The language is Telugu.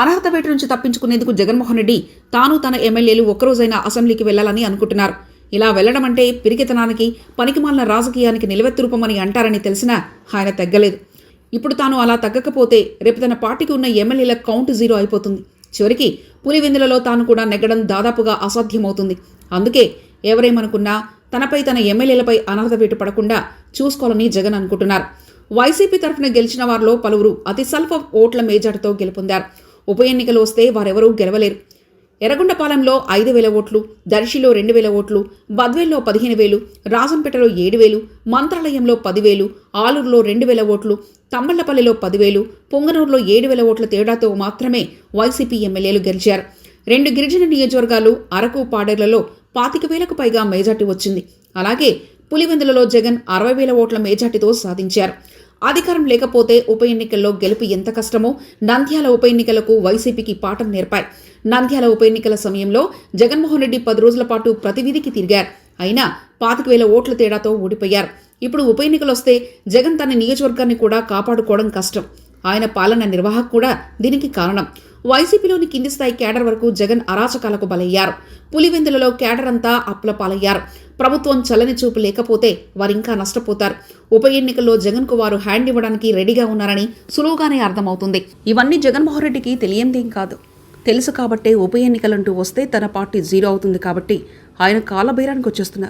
అనర్హత వేట నుంచి తప్పించుకునేందుకు జగన్మోహన్ రెడ్డి తాను తన ఎమ్మెల్యేలు ఒక్కరోజైనా అసెంబ్లీకి వెళ్ళాలని అనుకుంటున్నారు. ఇలా వెళ్ళడం అంటే పిరికితనానికి పనికిమాలిన రాజకీయానికి నిలవెత్తురూపమని అంటారని తెలిసినా ఆయన తగ్గలేదు. ఇప్పుడు తాను అలా తగ్గకపోతే రేపు తన పార్టీకి ఉన్న ఎమ్మెల్యేల కౌంట్ జీరో అయిపోతుంది. చివరికి పులివెందులలో తాను కూడా నెగ్గడం దాదాపుగా అసాధ్యమవుతుంది. అందుకే ఎవరేమనుకున్నా తనపై తన ఎమ్మెల్యేలపై అనర్హత వేటు పడకుండా చూసుకోవాలని జగన్ అనుకుంటున్నారు. వైసీపీ తరఫున గెలిచిన వారిలో పలువురు అతి స్వల్ప ఓట్ల మేజార్టీతో గెలుపొందారు. ఉప ఎన్నికలు వస్తే వారెవరూ గెలవలేరు. ఎర్రగొండపాలెంలో ఐదు వేల ఓట్లు దర్శిలో రెండు వేల ఓట్లు బద్వేల్లో పదిహేను వేలు రాజంపేటలో ఏడు వేలు మంత్రాలయంలో పదివేలు ఆలూరులో రెండు వేల ఓట్లు తమ్మళ్ళపల్లిలో పదివేలు పొంగనూరులో ఏడు వేల ఓట్ల తేడాతో మాత్రమే వైసీపీ ఎమ్మెల్యేలు గెలిచారు. రెండు గిరిజన నియోజకవర్గాలు అరకు పాడేర్లలో పాతిక వేలకు పైగా మేజార్టీ వచ్చింది. అలాగే పులివెందులలో జగన్ అరవై వేల ఓట్ల మేజార్టీతో సాధించారు. అధికారం లేకపోతే ఉప ఎన్నికల్లో గెలుపు ఎంత కష్టమో నంద్యాల ఉప ఎన్నికలకు వైసీపీకి పాఠం నేర్పాయి. నంద్యాల ఉప ఎన్నికల సమయంలో జగన్మోహన్ రెడ్డి పది రోజుల పాటు ప్రతి వీధికి తిరిగారు. అయినా పాతిక వేల ఓట్ల తేడాతో ఓడిపోయారు. ఇప్పుడు ఉప ఎన్నికలు వస్తే జగన్ తన నియోజకవర్గాన్ని కూడా కాపాడుకోవడం కష్టం. ఆయన పాలన నిర్వాహక కూడా దీనికి కారణం. వైసీపీలోని కింది స్థాయి కేడర్ వరకు జగన్ అరాచకాలకు బలయ్యారు. పులివెందులలో కేడర్ అంతా అప్పుల పాలయ్యారు ప్రభుత్వం చల్లని చూపు లేకపోతే వారింకా నష్టపోతారు. ఉప ఎన్నికల్లో జగన్కు వారు హ్యాండ్ ఇవ్వడానికి రెడీగా ఉన్నారని సులువుగానే అర్థమవుతుంది. ఇవన్నీ జగన్మోహన్ రెడ్డికి తెలియందేం కాదు. తెలుసు కాబట్టే ఉప ఎన్నికలంటూ వస్తే తన పార్టీ జీరో అవుతుంది కాబట్టి ఆయన కాలబేరానికి వచ్చేస్తున్నారు.